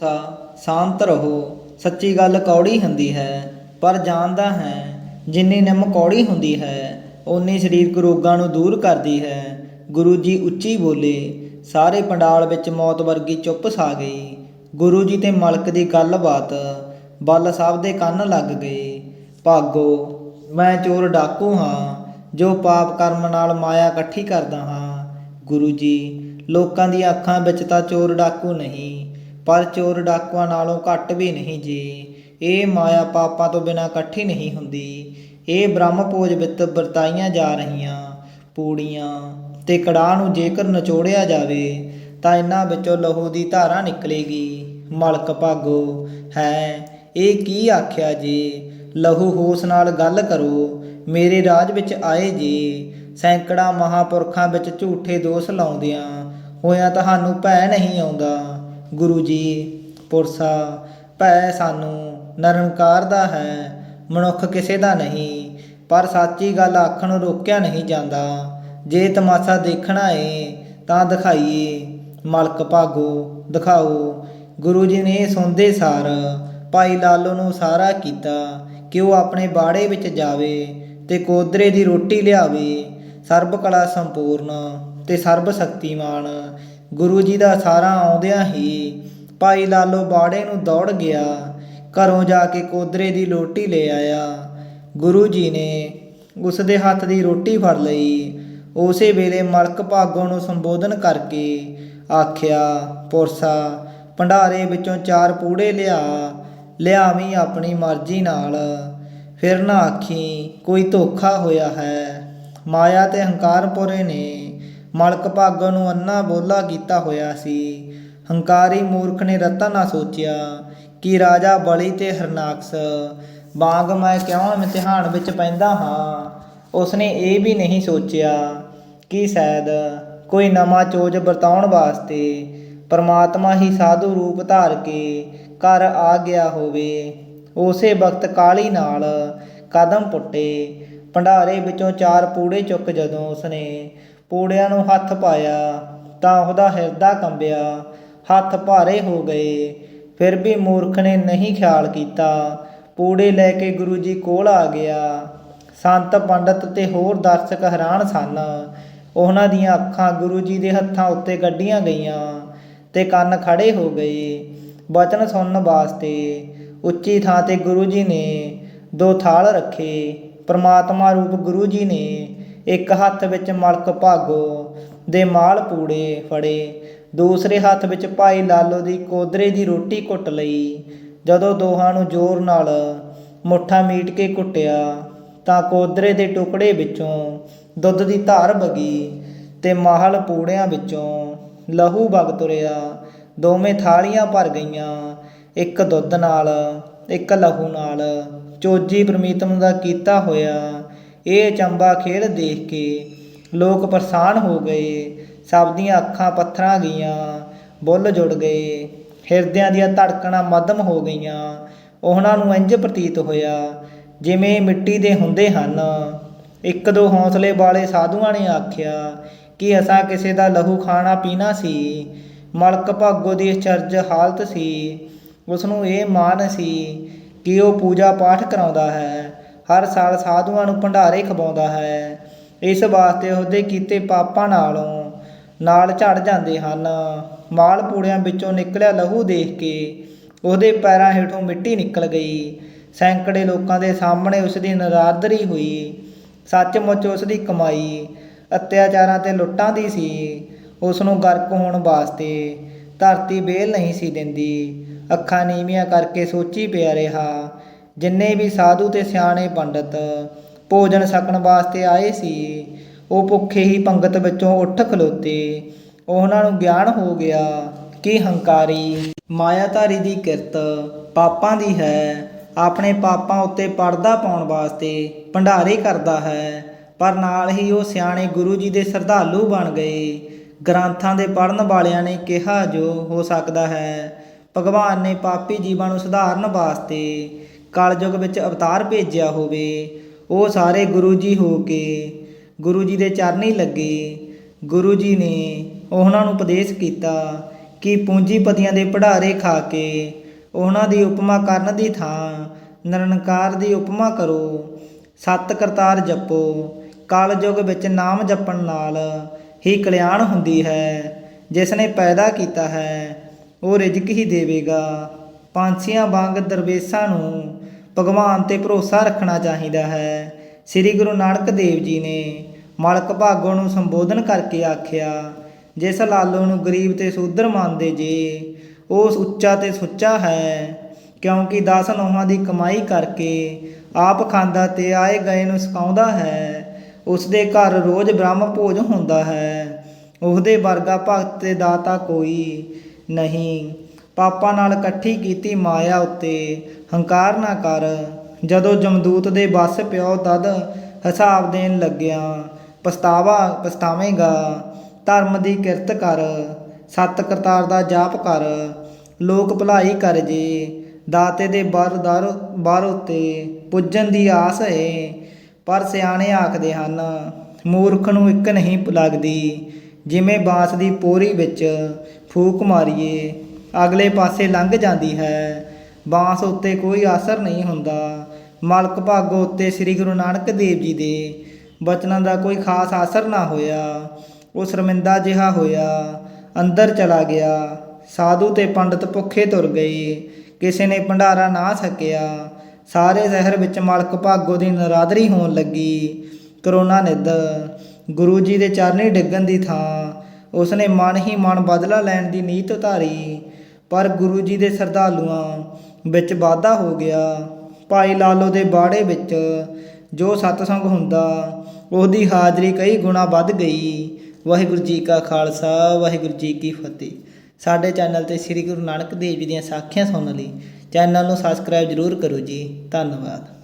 ਸਾ ਸ਼ਾਂਤ ਰਹੋ, ਸੱਚੀ ਗੱਲ ਕੌੜੀ ਹੁੰਦੀ ਹੈ, ਪਰ ਜਾਣਦਾ ਹੈ, ਜਿੰਨੀ ਨਿੰਮ ਕੌੜੀ ਹੁੰਦੀ ਹੈ, ਓਨੀ ਸਰੀਰਕ ਰੋਗਾਂ ਨੂੰ ਦੂਰ ਕਰਦੀ ਹੈ। ਗੁਰੂ ਜੀ ਉੱਚੀ ਬੋਲੇ, ਸਾਰੇ ਪੰਡਾਲ ਵਿੱਚ ਮੌਤ ਵਰਗੀ ਚੁੱਪ ਛਾ ਗਈ। ਗੁਰੂ ਜੀ ਤੇ ਮਲਕ ਦੀ ਗੱਲਬਾਤ, ਬੱਲ ਸਾਹਿਬ ਦੇ ਕੰਨ ਲੱਗ ਗਏ। ਭਾਗੋ, ਮੈਂ ਚੋਰ ਡਾਕੂ ਹਾਂ, ਜੋ ਪਾਪ ਕਰਮ ਨਾਲ ਮਾਇਆ ਇਕੱਠੀ ਕਰਦਾ ਹਾਂ। ਗੁਰੂ ਜੀ, ਲੋਕਾਂ ਦੀਆਂ ਅੱਖਾਂ ਵਿੱਚ ਤਾਂ ਚੋਰ ਡਾਕੂ ਨਹੀਂ ਪਰ ਚੋਰ ਡਾਕੂਆਂ ਨਾਲੋਂ ਘੱਟ ਵੀ ਨਹੀਂ ਜੀ। ਇਹ ਮਾਇਆ ਪਾਪਾਂ ਤੋਂ ਬਿਨਾਂ ਇਕੱਠੀ ਨਹੀਂ ਹੁੰਦੀ। ਇਹ ਬ੍ਰਹਮ ਭੋਜ ਵਿੱਚ ਵਰਤਾਈਆਂ ਜਾ ਰਹੀਆਂ। ਪੂੜੀਆਂ ਤੇ ਕੜਾਹ ਨੂੰ ਜੇਕਰ ਨਿਚੋੜਿਆ ਜਾਵੇ, ਤਾਂ ਇਹਨਾਂ ਵਿੱਚੋਂ ਲਹੂ ਦੀ ਧਾਰਾ ਨਿਕਲੇਗੀ। ਮਲਕ ਭਾਗੋ, ਹੈ, ਇਹ ਕੀ ਆਖਿਆ ਜੀ? ਲਹੂ ਹੋਸ ਨਾਲ ਗੱਲ ਕਰੋ। ਮੇਰੇ ਰਾਜ ਵਿੱਚ ਆਏ ਜੀ। ਸੈਂਕੜਾ ਮਹਾਪੁਰਖਾਂ ਵਿੱਚ ਝੂਠੇ ਦੋਸ਼ ਲਾਉਂਦਿਆਂ ਹੋਇਆਂ ਤੁਹਾਨੂੰ ਭੈ ਨਹੀਂ ਆਉਂਦਾ। ਗੁਰੂ ਜੀ ਪੁਰਸਾ ਭੈ ਸਾਨੂੰ ਨਿਰੰਕਾਰ ਦਾ ਹੈ, ਮਨੁੱਖ ਕਿਸੇ ਦਾ ਨਹੀਂ, ਪਰ ਸੱਚੀ ਗੱਲ ਆਖਣ ਰੋਕਿਆ ਨਹੀਂ ਜਾਂਦਾ। ਜੇ ਤਮਾਸ਼ਾ ਦੇਖਣਾ ਏ, ਤਾਂ ਦਿਖਾਈਏ। ਮਲਕ ਭਾਗੋ, ਦਿਖਾਓ। ਗੁਰੂ ਜੀ ਨੇ ਸੁਣਦੇ ਸਾਰ ਭਾਈ ਲਾਲੋ ਨੂੰ ਸਾਰਾ ਕੀਤਾ, ਕਿ ਉਹ ਆਪਣੇ ਬਾੜੇ ਵਿੱਚ ਜਾਵੇ ਤੇ ਕੋਦਰੇ ਦੀ ਰੋਟੀ ਲਿਆਵੇ। ਸਰਬ ਕਲਾ ਸੰਪੂਰਨ ਤੇ ਸਰਬ ਸ਼ਕਤੀਮਾਨ ਗੁਰੂ ਜੀ ਦਾ ਸਾਰਾ ਆਉਂਦਿਆਂ ਹੀ ਭਾਈ ਲਾਲੋ ਬਾੜੇ ਨੂੰ ਦੌੜ ਗਿਆ, ਘਰੋਂ ਜਾ ਕੇ ਕੋਦਰੇ ਦੀ ਲੋਟੀ ਲੈ ਆਇਆ। ਗੁਰੂ ਜੀ ਨੇ ਉਸ ਦੇ ਹੱਥ ਦੀ ਰੋਟੀ ਫੜ ਲਈ। ਉਸੇ ਵੇਲੇ ਮਲਕ ਭਾਗੋ ਨੂੰ ਸੰਬੋਧਨ ਕਰਕੇ ਆਖਿਆ, ਪੁਰਸਾ, ਭੰਡਾਰੇ ਵਿੱਚੋਂ ਚਾਰ ਪੂੜੇ ਲਿਆ, ਲਿਆਵੀਂ ਆਪਣੀ ਮਰਜ਼ੀ ਨਾਲ। ਫਿਰ ਨਾ ਆਖੀ, ਕੋਈ ਧੋਖਾ ਹੋਇਆ ਹੈ। ਮਾਇਆ ਤੇ ਹੰਕਾਰ ਪੁਰੇ ਨੇ ਮਲਕ ਭਾਗੋ ਨੂੰ ਅੰਨਾ ਬੋਲਾ ਕੀਤਾ ਹੋਇਆ ਸੀ। ਹੰਕਾਰੀ ਮੂਰਖ ਨੇ ਰਤਾ ਨਾ ਸੋਚਿਆ ਕਿ ਰਾਜਾ ਬਲੀ ਤੇ ਹਰਨਾਕਸ, ਬਾਗ ਮੈਂ ਕਿਉਂ ਇਮਤਿਹਾਨ ਵਿੱਚ ਪੈਂਦਾ ਹਾਂ? ਉਸਨੇ ਇਹ ਵੀ ਨਹੀਂ ਸੋਚਿਆ ਕਿ ਸ਼ਾਇਦ ਕੋਈ ਨਵਾਂ ਚੋਜ ਵਰਤਾਉਣ ਵਾਸਤੇ ਪਰਮਾਤਮਾ ਹੀ ਸਾਧੂ ਰੂਪ ਧਾਰ ਕੇ ਘਰ ਆ ਗਿਆ ਹੋਵੇ। ਉਸੇ ਵਕਤ ਕਾਲੀ ਨਾਲ ਕਦਮ ਪੁੱਟੇ। ਭੰਡਾਰੇ ਵਿੱਚੋਂ ਚਾਰ ਪੂੜੇ ਚੁੱਕ ਜਦੋਂ ਉਸਨੇ ਪੂੜਿਆਂ ਨੂੰ ਹੱਥ ਪਾਇਆ, ਤਾਂ ਉਹਦਾ ਹਿਰਦਾ ਕੰਬਿਆ। ਹੱਥ ਭਾਰੇ ਹੋ ਗਏ। ਫਿਰ ਵੀ ਮੂਰਖ ਨੇ ਨਹੀਂ ਖਿਆਲ ਕੀਤਾ। ਪੂੜੇ ਲੈ ਕੇ ਗੁਰੂ ਜੀ ਕੋਲ ਆ ਗਿਆ। ਸੰਤ, ਪੰਡਤ ਤੇ ਹੋਰ ਦਰਸ਼ਕ ਹੈਰਾਨ ਸਨ। ਉਹਨਾਂ ਦੀਆਂ ਅੱਖਾਂ ਗੁਰੂ ਜੀ ਦੇ ਹੱਥਾਂ ਉੱਤੇ ਗੱਡੀਆਂ ਗਈਆਂ ਤੇ ਕੰਨ ਖੜੇ ਹੋ ਗਏ। ਬਚਨ ਸੁਣਨ ਵਾਸਤੇ ਉੱਚੀ ਥਾਂ ਤੇ ਗੁਰੂ ਜੀ ਨੇ ਦੋ ਥਾਲ ਰੱਖੇ। ਪ੍ਰਮਾਤਮਾ ਰੂਪ ਗੁਰੂ ਜੀ ਨੇ ਇੱਕ ਹੱਥ ਵਿੱਚ ਮਲਕ ਭਾਗੋ ਦੇ ਮਾਲ ਪੂੜੇ ਫੜੇ। ਦੂਸਰੇ ਹੱਥ ਵਿੱਚ ਭਾਈ ਲਾਲੋ ਦੀ ਕੋਦਰੇ ਦੀ ਰੋਟੀ ਕੁੱਟ ਲਈ। ਜਦੋਂ ਦੋਹਾਂ ਨੂੰ ਜ਼ੋਰ ਨਾਲ ਮੁੱਠਾ ਮੀਟ ਕੇ ਕੁੱਟਿਆ, ਤਾਂ ਕੋਦਰੇ ਦੇ ਟੁਕੜੇ ਵਿੱਚੋਂ ਦੁੱਧ ਦੀ ਧਾਰ ਵਗੀ ਤੇ ਮਾਹਲ ਪੂੜਿਆਂ ਵਿੱਚੋਂ ਲਹੂ ਵਗ ਤੁਰਿਆ। ਦੋਵੇਂ ਥਾਲੀਆਂ ਭਰ ਗਈਆਂ, ਇੱਕ ਦੁੱਧ ਨਾਲ, ਇੱਕ ਲਹੂ ਨਾਲ। ਚੋਜੀ ਪ੍ਰਮੀਤਮ ਦਾ ਕੀਤਾ ਹੋਇਆ ਇਹ ਚੰਬਾ ਖੇਡ ਦੇਖ ਕੇ ਲੋਕ ਪਰੇਸ਼ਾਨ ਹੋ ਗਏ। ਸਭ ਦੀਆਂ ਅੱਖਾਂ ਪੱਥਰਾਂ ਗਈਆਂ, ਬੁੱਲ ਜੁੜ ਗਏ। ਹਿਰਦਿਆਂ ਦੀਆਂ ਧੜਕਣਾਂ ਮੱਧਮ ਹੋ ਗਈਆਂ। ਉਹਨਾਂ ਨੂੰ ਇੰਜ ਪ੍ਰਤੀਤ ਹੋਇਆ ਜਿਵੇਂ ਮਿੱਟੀ ਦੇ ਹੁੰਦੇ ਹਨ। ਇੱਕ ਦੋ ਹੌਸਲੇ ਵਾਲੇ ਸਾਧੂਆਂ ਨੇ ਆਖਿਆ ਕਿ ਅਸਾਂ ਕਿਸੇ ਦਾ ਲਹੂ ਖਾਣਾ ਪੀਣਾ ਸੀ, ਮਲਕ ਭਾਗੋ ਦੀ ਅਚਰਜ ਹਾਲਤ ਸੀ ਉਸ ਨੂੰ ਇਹ ਮਾਨ ਸੀ ਕਿ ਉਹ ਪੂਜਾ ਪਾਠ ਕਰਾਉਂਦਾ ਹੈ। ਹਰ ਸਾਲ ਸਾਧੂਆਂ ਨੂੰ ਭੰਡਾਰੇ ਖਵਾਉਂਦਾ ਹੈ। ਇਸ ਵਾਸਤੇ ਉਹਦੇ ਕੀਤੇ ਪਾਪਾਂ ਨਾਲੋਂ ਨਾਲ ਝੜ ਜਾਂਦੇ ਹਨ। ਮਾਲ ਪੂੜਿਆਂ ਵਿੱਚੋਂ ਨਿਕਲਿਆ ਲਹੂ ਦੇਖ ਕੇ ਉਹਦੇ ਪੈਰਾਂ ਹੇਠੋਂ ਮਿੱਟੀ ਨਿਕਲ ਗਈ। ਸੈਂਕੜੇ ਲੋਕਾਂ ਦੇ ਸਾਹਮਣੇ ਉਸ ਦੀ ਨਰਾਦਰੀ ਹੋਈ। ਸੱਚਮੁੱਚ ਉਸ ਦੀ ਕਮਾਈ ਅਤਿਆਚਾਰਾਂ ਤੇ ਲੁੱਟਾਂ ਦੀ ਸੀ। ਉਸ ਨੂੰ ਗਰਕ ਹੋਣ ਵਾਸਤੇ ਧਰਤੀ ਬੇਲ ਨਹੀਂ ਸੀ ਦਿੰਦੀ। ਅੱਖਾਂ ਨੀਵੀਆਂ ਕਰਕੇ ਸੋਚੀ ਪਿਆ ਰਿਹਾ। ਜਿੰਨੇ ਵੀ ਸਾਧੂ ਤੇ ਸਿਆਣੇ ਪੰਡਤ ਭੋਜਨ ਛਕਣ ਵਾਸਤੇ ਆਏ ਸੀ, ਉਹ ਭੁੱਖੇ ਹੀ ਪੰਗਤ ਵਿੱਚੋਂ ਉੱਠ ਖਲੋਤੇ। ਉਹਨਾਂ ਨੂੰ ਗਿਆਨ ਹੋ ਗਿਆ ਕਿ ਹੰਕਾਰੀ ਮਾਇਆਧਾਰੀ ਦੀ ਕਿਰਤ ਪਾਪਾਂ ਦੀ ਹੈ। ਆਪਣੇ ਪਾਪਾਂ ਉੱਤੇ ਪਰਦਾ ਪਾਉਣ ਵਾਸਤੇ ਭੰਡਾਰੇ ਕਰਦਾ ਹੈ। ਪਰ ਨਾਲ ਹੀ ਉਹ ਸਿਆਣੇ ਗੁਰੂ ਜੀ ਦੇ ਸ਼ਰਧਾਲੂ ਬਣ ਗਏ। ਗ੍ਰੰਥਾਂ ਦੇ ਪੜਨ ਵਾਲਿਆਂ ਨੇ ਕਿਹਾ, ਜੋ ਹੋ ਸਕਦਾ ਹੈ, ਭਗਵਾਨ ਨੇ ਪਾਪੀ ਜੀਵਾਂ ਨੂੰ ਸੁਧਾਰਨ ਵਾਸਤੇ ਕਲਯੁਗ ਵਿੱਚ ਅਵਤਾਰ ਭੇਜਿਆ ਹੋਵੇ, ਉਹ ਸਾਰੇ ਗੁਰੂ ਜੀ ਹੋ ਕੇ ਗੁਰੂ ਜੀ ਦੇ ਚਰਨੀ ਲੱਗੇ। ਗੁਰੂ ਜੀ ਨੇ ਉਹਨਾਂ ਨੂੰ ਉਪਦੇਸ਼ ਕੀਤਾ ਕਿ ਪੂੰਜੀਪਤੀਆਂ ਦੇ ਪੜਾਰੇ ਖਾ ਕੇ ਉਹਨਾਂ ਦੀ ਉਪਮਾ ਕਰਨ ਦੀ ਥਾਂ, ਨਿਰੰਕਾਰ ਦੀ ਉਪਮਾ ਕਰੋ। ਸਤ ਕਰਤਾਰ ਜਪੋ। ਕਲ ਵਿੱਚ ਨਾਮ ਜਪਣ ਨਾਲ ਹੀ ਕਲਿਆਣ ਹੁੰਦੀ ਹੈ। ਜਿਸ ਨੇ ਪੈਦਾ ਕੀਤਾ ਹੈ, ਉਹ ਰਿਜ਼ਕ ਹੀ ਦੇਵੇਗਾ। ਪੰਛੀਆਂ ਵਾਂਗ ਦਰਵੇਸ਼ਾਂ ਨੂੰ ਭਗਵਾਨ ਤੇ ਭਰੋਸਾ ਰੱਖਣਾ ਚਾਹੀਦਾ ਹੈ। ਸ੍ਰੀ ਗੁਰੂ ਨਾਨਕ ਦੇਵ ਜੀ ਨੇ ਮਲਕ ਭਾਗੋ ਨੂੰ ਸੰਬੋਧਨ ਕਰਕੇ ਆਖਿਆ, ਜਿਸ ਲਾਲੋ ਨੂੰ ਗਰੀਬ ਤੇ ਸੂਦਰ ਮੰਨਦੇ ਜੇ, ਉਹ ਉੱਚਾ ਤੇ ਸੁੱਚਾ ਹੈ, ਕਿਉਂਕਿ ਦਸ ਨੋਹਾਂ ਦੀ ਕਮਾਈ ਕਰਕੇ ਆਪ ਖਾਂਦਾ ਤੇ ਆਏ ਗਏ ਨੂੰ ਸਕਾਉਂਦਾ ਹੈ। ਉਸ ਦੇ ਘਰ ਰੋਜ਼ ਬ੍ਰਹਮ ਭੋਜ ਹੁੰਦਾ ਹੈ। ਉਹਦੇ ਵਰਗਾ ਭਗਤ ਤੇ ਦਾਤਾ ਕੋਈ ਨਹੀਂ। ਪਾਪਾਂ ਨਾਲ ਇਕੱਠੀ ਕੀਤੀ ਮਾਇਆ ਉੱਤੇ। ਹੰਕਾਰ ਨਾ ਕਰ। ਜਦੋਂ ਜਮਦੂਤ ਦੇ ਵੱਸ ਪਿਓ ਤਦ ਹਿਸਾਬ ਦੇਣ ਲੱਗਿਆ, ਪਛਤਾਵਾ ਪਛਤਾਵੇਂਗਾ। ਧਰਮ ਦੀ ਕਿਰਤ ਕਰ। ਸਤ ਕਰਤਾਰ ਦਾ ਜਾਪ ਕਰ। ਲੋਕ ਭਲਾਈ ਕਰ ਜੇ। ਦਾਤੇ ਦੇ ਦਰ ਦਰ ਬਾਰ ਉਤੇ ਪੁੱਜਣ ਦੀ ਆਸ ਹੈ ਪਰ ਸਿਆਣੇ ਆਖਦੇ ਹਨ, ਮੂਰਖ ਨੂੰ ਇੱਕ ਨਹੀਂ ਲੱਗਦੀ। ਜਿਵੇਂ ਬਾਂਸ ਦੀ ਪੋਰੀ ਵਿੱਚ ਫੂਕ ਮਾਰੀਏ ਅਗਲੇ ਪਾਸੇ ਲੰਘ ਜਾਂਦੀ ਹੈ। ਬਾਂਸ ਉੱਤੇ ਕੋਈ ਅਸਰ ਨਹੀਂ ਹੁੰਦਾ। ਮਲਕ ਭਾਗੋ ਉੱਤੇ ਸ੍ਰੀ ਗੁਰੂ ਨਾਨਕ ਦੇਵ ਜੀ ਦੇ ਬਚਨਾਂ ਦਾ ਕੋਈ ਖਾਸ ਅਸਰ ਨਾ ਹੋਇਆ। ਉਹ ਸ਼ਰਮਿੰਦਾ ਜਿਹਾ ਹੋਇਆ। ਅੰਦਰ ਚਲਾ ਗਿਆ। ਸਾਧੂ ਤੇ ਪੰਡਤ ਭੁੱਖੇ ਤੁਰ ਗਏ। ਕਿਸੇ ਨੇ ਭੰਡਾਰਾ ਨਾ ਸਕਿਆ ਸਾਰੇ ਸ਼ਹਿਰ ਵਿੱਚ ਮਲਕ ਭਾਗੋ ਦੀ ਨਰਾਦਰੀ ਹੋਣ ਲੱਗੀ। ਕਰੋਨਾ ਨਿੱਧ। ਗੁਰੂ ਜੀ ਦੇ ਚਰਨੀ ਡਿੱਗਣ ਦੀ ਥਾਂ। ਉਸਨੇ ਮਨ ਹੀ ਮਨ ਬਦਲਾ ਲੈਣ ਦੀ ਨੀਤ ਉਤਾਰੀ। ਪਰ ਗੁਰੂ ਜੀ ਦੇ ਸਰਧਾਲੂਆਂ ਵਿੱਚ ਵਾਧਾ ਹੋ ਗਿਆ। ਭਾਈ ਲਾਲੋ ਦੇ ਬਾੜੇ ਵਿੱਚ ਜੋ ਸਤਸੰਗ ਹੁੰਦਾ, ਉਹਦੀ ਹਾਜ਼ਰੀ ਕਈ ਗੁਣਾ ਵੱਧ ਗਈ। ਵਾਹਿਗੁਰੂ ਜੀ ਕਾ ਖਾਲਸਾ, ਵਾਹਿਗੁਰੂ ਜੀ ਕੀ ਫਤਿਹ। ਸਾਡੇ ਚੈਨਲ ਤੇ ਸ੍ਰੀ ਗੁਰੂ ਨਾਨਕ ਦੇਵ ਜੀ ਦੀਆਂ ਸਾਖੀਆਂ ਸੁਣਨ ਲਈ ਚੈਨਲ ਨੂੰ ਸਬਸਕ੍ਰਾਈਬ ਜ਼ਰੂਰ ਕਰੋ ਜੀ। ਧੰਨਵਾਦ।